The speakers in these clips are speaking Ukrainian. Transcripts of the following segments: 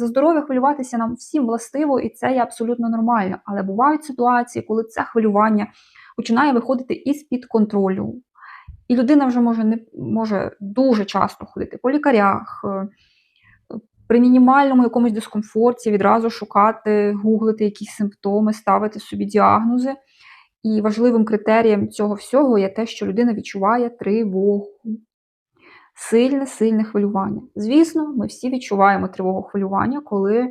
За здоров'я хвилюватися нам всім властиво, і це є абсолютно нормально. Але бувають ситуації, коли це хвилювання починає виходити із-під контролю. І людина вже може не може дуже часто ходити по лікарях, е, при мінімальному якомусь дискомфорті відразу шукати, гуглити якісь симптоми, ставити собі діагнози. І важливим критерієм цього всього є те, що людина відчуває тривогу. Сильне, сильне хвилювання. Звісно, ми всі відчуваємо тривогу хвилювання, коли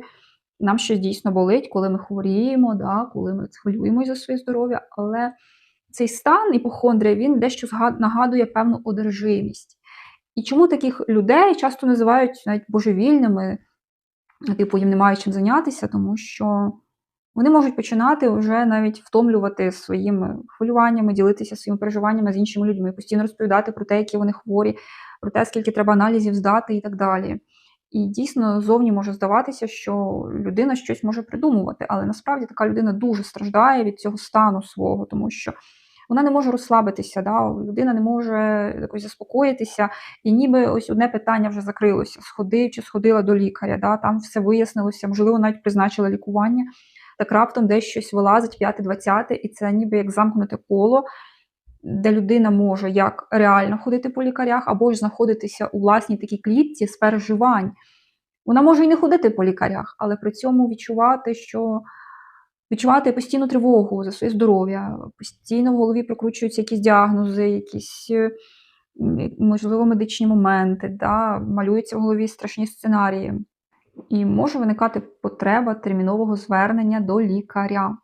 нам щось дійсно болить, коли ми хворіємо, да, коли ми хвилюємося за своє здоров'я, але цей стан іпохондрія він дещо нагадує певну одержимість. І чому таких людей часто називають навіть божевільними, типу їм немає чим зайнятися, тому що вони можуть починати вже навіть втомлювати своїми хвилюваннями, ділитися своїми переживаннями з іншими людьми, постійно розповідати про те, які вони хворі, про те, скільки треба аналізів здати і так далі. І дійсно зовні може здаватися, що людина щось може придумувати, але насправді така людина дуже страждає від цього стану свого, тому що вона не може розслабитися, да? людина не може якось заспокоїтися, і ніби ось одне питання вже закрилося: сходив чи сходила до лікаря, да? там все вияснилося, можливо, навіть призначили лікування. Так раптом десь щось вилазить, п'яте-двадцяте, і це ніби як замкнуте коло, де людина може як реально ходити по лікарях, або ж знаходитися у власній такій клітці з переживань. Вона може і не ходити по лікарях, але при цьому відчувати, що відчувати постійну тривогу за своє здоров'я, постійно в голові прокручуються якісь діагнози, якісь, можливо, медичні моменти, да, малюються в голові страшні сценарії. І може виникати потреба термінового звернення до лікаря.